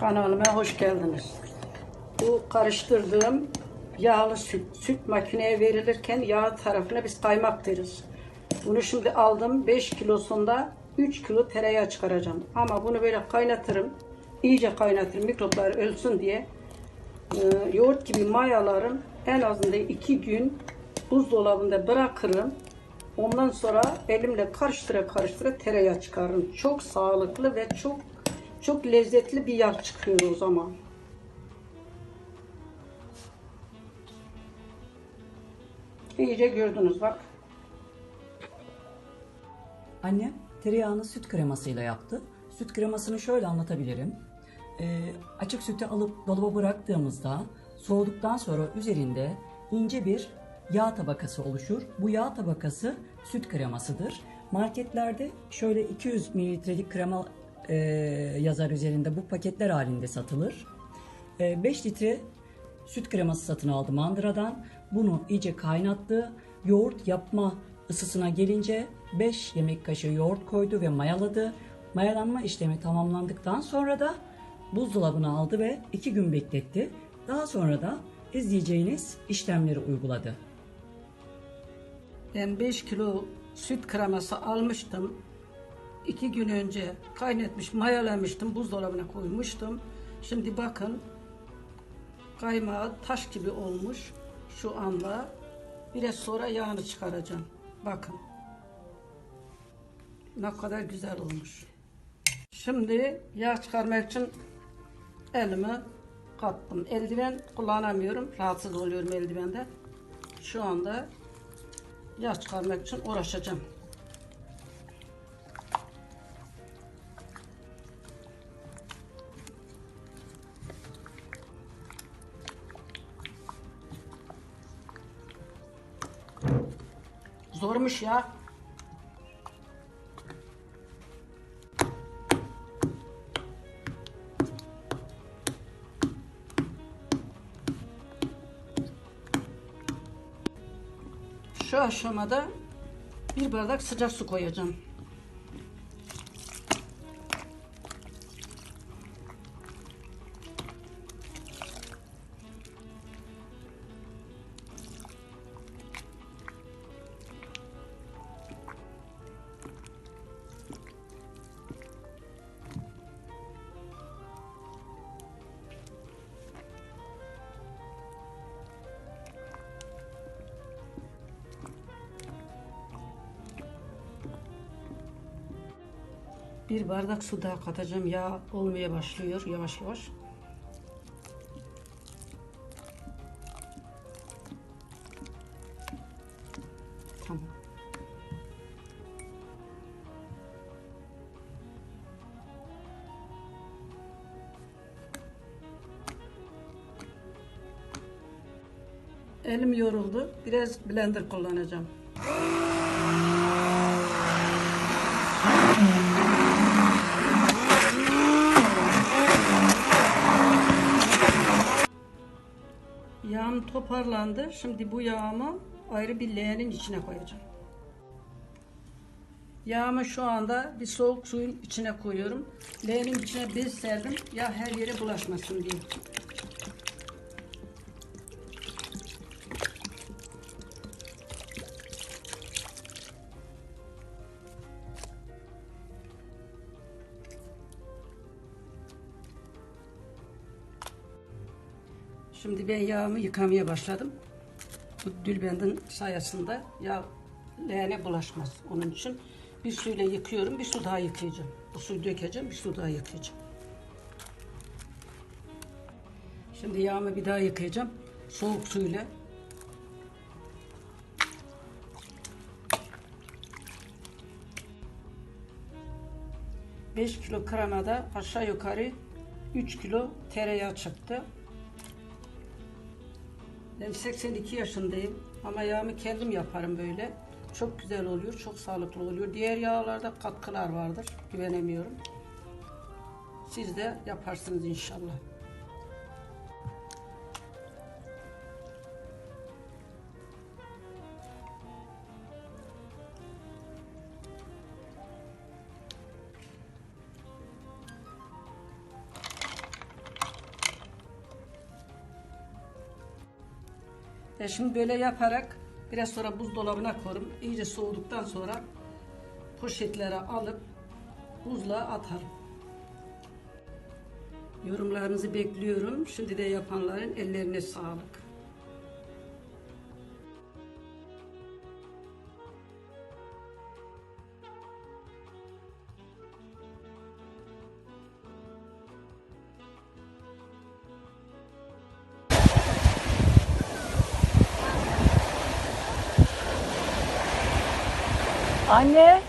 Kanalıma hoş geldiniz. Bu karıştırdığım yağlı süt, süt makineye verilirken yağ tarafına biz kaymak deriz. Bunu şimdi aldım 5 kilosunda 3 kilo tereyağı çıkaracağım. Ama bunu böyle kaynatırım. iyice kaynatırım mikroplar ölsün diye. Ee, yoğurt gibi mayalarım en azından 2 gün buzdolabında bırakırım. Ondan sonra elimle karıştıra karıştıra tereyağı çıkarırım. Çok sağlıklı ve çok çok lezzetli bir yağ çıkıyor o zaman. İyice gördünüz bak. Annem tereyağını süt kremasıyla yaptı. Süt kremasını şöyle anlatabilirim. Ee, açık sütü alıp dolaba bıraktığımızda soğuduktan sonra üzerinde ince bir yağ tabakası oluşur. Bu yağ tabakası süt kremasıdır. Marketlerde şöyle 200 mililitrelik krema e, yazar üzerinde bu paketler halinde satılır. 5 litre süt kreması satın aldı mandıradan. Bunu iyice kaynattı. Yoğurt yapma ısısına gelince 5 yemek kaşığı yoğurt koydu ve mayaladı. Mayalanma işlemi tamamlandıktan sonra da buzdolabına aldı ve 2 gün bekletti. Daha sonra da izleyeceğiniz işlemleri uyguladı. Ben 5 kilo süt kreması almıştım. 2 gün önce kaynatmış, mayalamıştım, buzdolabına koymuştum. Şimdi bakın kaymağı taş gibi olmuş şu anda. Biraz sonra yağını çıkaracağım. Bakın. Ne kadar güzel olmuş. Şimdi yağ çıkarmak için elimi kattım. Eldiven kullanamıyorum. Rahatsız oluyorum eldivende. Şu anda yağ çıkarmak için uğraşacağım. Zormuş ya. Şu aşamada bir bardak sıcak su koyacağım. Bir bardak su daha katacağım. Yağ olmaya başlıyor yavaş yavaş. Tamam. Elim yoruldu. Biraz blender kullanacağım. Toparlandı. Şimdi bu yağımı ayrı bir leğenin içine koyacağım. Yağımı şu anda bir soğuk suyun içine koyuyorum. Leğenin içine bez serdim. Yağ her yere bulaşmasın diye. Şimdi ben yağımı yıkamaya başladım. Bu dülbendin sayesinde yağ leğene bulaşmaz. Onun için bir suyla yıkıyorum, bir su daha yıkayacağım. Bu suyu dökeceğim, bir su daha yıkayacağım. Şimdi yağımı bir daha yıkayacağım. Soğuk suyla. Beş kilo kremada aşağı yukarı 3 kilo tereyağı çıktı. Ben 82 yaşındayım ama yağımı kendim yaparım böyle. Çok güzel oluyor, çok sağlıklı oluyor. Diğer yağlarda katkılar vardır, güvenemiyorum. Siz de yaparsınız inşallah. E şimdi böyle yaparak biraz sonra buzdolabına koyarım. İyice soğuduktan sonra poşetlere alıp buzluğa atarım. Yorumlarınızı bekliyorum. Şimdi de yapanların ellerine sağlık. Anne